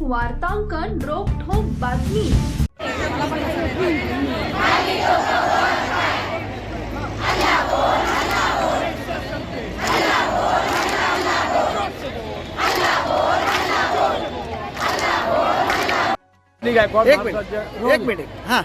वार्तांकन रोखोक बातमी. मी गायकवाड एक मिनिट. एक मिनिट. हां.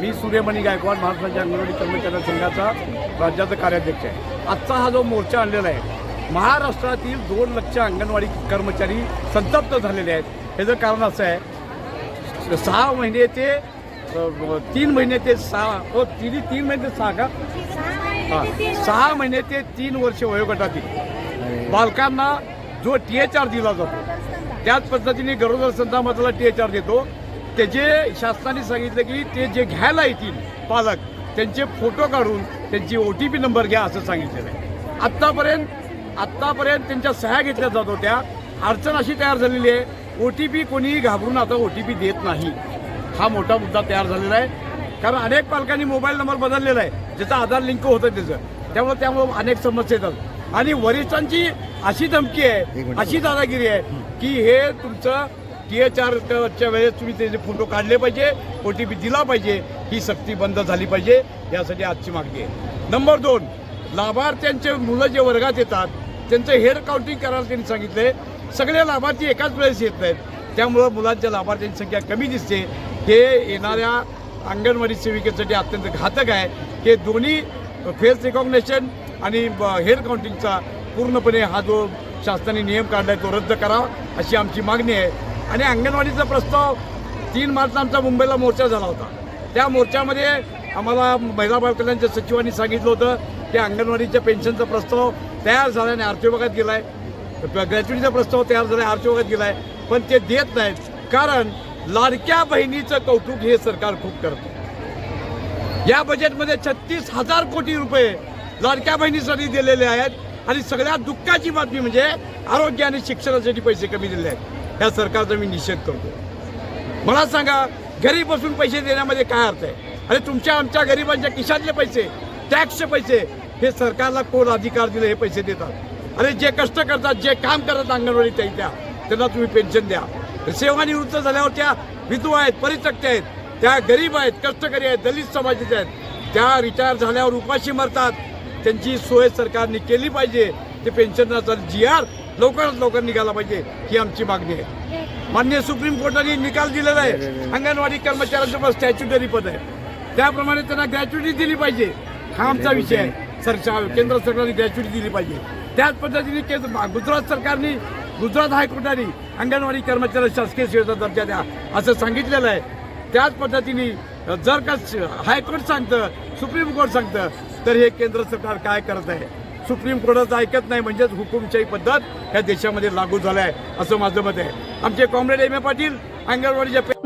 मी सूर्यमणी गायकवाड महाराष्ट्राच्या अंगणवाडी कर्मचारी संघाचा राज्याचा कार्याध्यक्ष आहे. आजचा हा जो मोर्चा आणलेला आहे महाराष्ट्रातील दोन लक्ष अंगणवाडी कर्मचारी संतप्त झालेले आहेत. ह्याचं कारण असं आहे सहा महिने ते तीन महिने ते सहा हो तिन्ही तीन महिने ते सहा का? हां सहा महिने ते तीन वर्ष वयोगटातील. बालकांना जो टी एच आर दिला जातो त्याच पद्धतीने गरोदर संतामधला टी एच आर देतो. त्याचे शासनाने सांगितलं की ते जे घ्यायला येतील पालक त्यांचे फोटो काढून त्यांची ओ टी पी नंबर घ्या असं सांगितलेलं आहे. आत्तापर्यंत आत्तापर्यंत त्यांच्या सह्या घेतल्या जात होत्या. अडचण अशी तयार झालेली आहे ओ टी पी कोणीही घाबरून आता ओ टी पी देत नाही. हा मोठा मुद्दा तयार झालेला आहे. कारण अनेक पालकांनी मोबाईल नंबर बदललेला आहे. ज्याचा आधार लिंक होतं त्याचं. त्यामुळे त्यामुळे अनेक समस्या येतात. आणि वरिष्ठांची अशी धमकी आहे अशी दादागिरी आहे की हे तुमचं टी एच आरच्या वेळेस तुम्ही त्याचे फोटो काढले पाहिजे ओ टी पी दिला पाहिजे ही सक्ती बंद झाली पाहिजे यासाठी आजची मागणी आहे. नंबर दोन लाभार्थ्यांचे मुलं जे वर्गात येतात त्यांचं हेअर काउंटिंग करायला त्यांनी सांगितलंय. सगळे लाभार्थी एकाच वेळेस येत नाहीत. त्यामुळं मुलांच्या लाभार्थ्यांची संख्या कमी दिसते. हे येणाऱ्या अंगणवाडी सेविकेसाठी अत्यंत घातक आहे. हे दोन्ही फेस रिकॉग्नेशन आणि हेअर काउंटिंगचा पूर्णपणे हा जो शासनाने नियम काढला आहे तो रद्द करावा अशी आमची मागणी आहे. आणि अंगणवाडीचा प्रस्ताव तीन मार्चला आमचा मुंबईला मोर्चा झाला होता. त्या मोर्चामध्ये आम्हाला महिला बाल कल्याणच्या सचिवांनी सांगितलं होतं की अंगणवाडीच्या पेन्शनचा प्रस्ताव तयार झाला आणि आर्थिक विभागात गेला आहे ग्रॅच्युटीचा प्रस्ताव तयार झाला आर्थिक विभागात गेला आहे पण ते देत नाहीत. कारण लाडक्या बहिणीचं कौतुक हे सरकार खूप करतं. या बजेटमध्ये छत्तीस हजार कोटी रुपये लाडक्या बहिणीसाठी दिलेले आहेत. आणि सगळ्यात दुःखाची बातमी म्हणजे आरोग्य आणि शिक्षणासाठी पैसे कमी दिले आहेत. या सरकारचा मी निषेध करतो. मला सांगा घरी बसून पैसे देण्यामध्ये काय अर्थ आहे? अरे तुमच्या आमच्या गरिबांच्या खिशातले पैसे टॅक्सचे पैसे हे सरकारला कोण अधिकार दिले हे पैसे देतात. अरे जे कष्ट करतात जे काम करतात अंगणवाडी त्या त्या त्यांना तुम्ही पेन्शन द्या. सेवानिवृत्त झाल्यावर त्या विधवा आहेत परित्यक्ते आहेत त्या गरीब आहेत कष्टकरी आहेत दलित समाजाचे आहेत त्या रिटायर झाल्यावर उपाशी मरतात. त्यांची सोय सरकारने केली पाहिजे. ते पेन्शनचा जी आर लवकरात लवकर निघाला पाहिजे ही आमची मागणी आहे. मान्य सुप्रीम कोर्टाने निकाल दिलेला आहे. अंगणवाडी कर्मचाऱ्यांचं पण स्टॅच्युटरी पद आहे. त्याप्रमाणे त्यांना ग्रॅच्युटी दिली पाहिजे. हा आमचा विषय आहे. सरकार केंद्र सरकारने ग्रॅच्युटी दिली पाहिजे. त्याच पद्धतीने केंद्र गुजरात सरकारने गुजरात हायकोर्टाने अंगणवाडी कर्मचारी शासकीय सेवेचा दर्जा द्या असं सांगितलेलं आहे. त्याच पद्धतीने जर का हायकोर्ट सांगतं सुप्रीम कोर्ट सांगतं तर हे केंद्र सरकार काय करत आहे? सुप्रीम कोर्टाचं ऐकत नाही म्हणजेच हुकुमशाही पद्धत या देशामध्ये लागू झालं आहे असं माझं मत आहे. आमचे कॉम्रेड एम ए पाटील अंगणवाडीच्या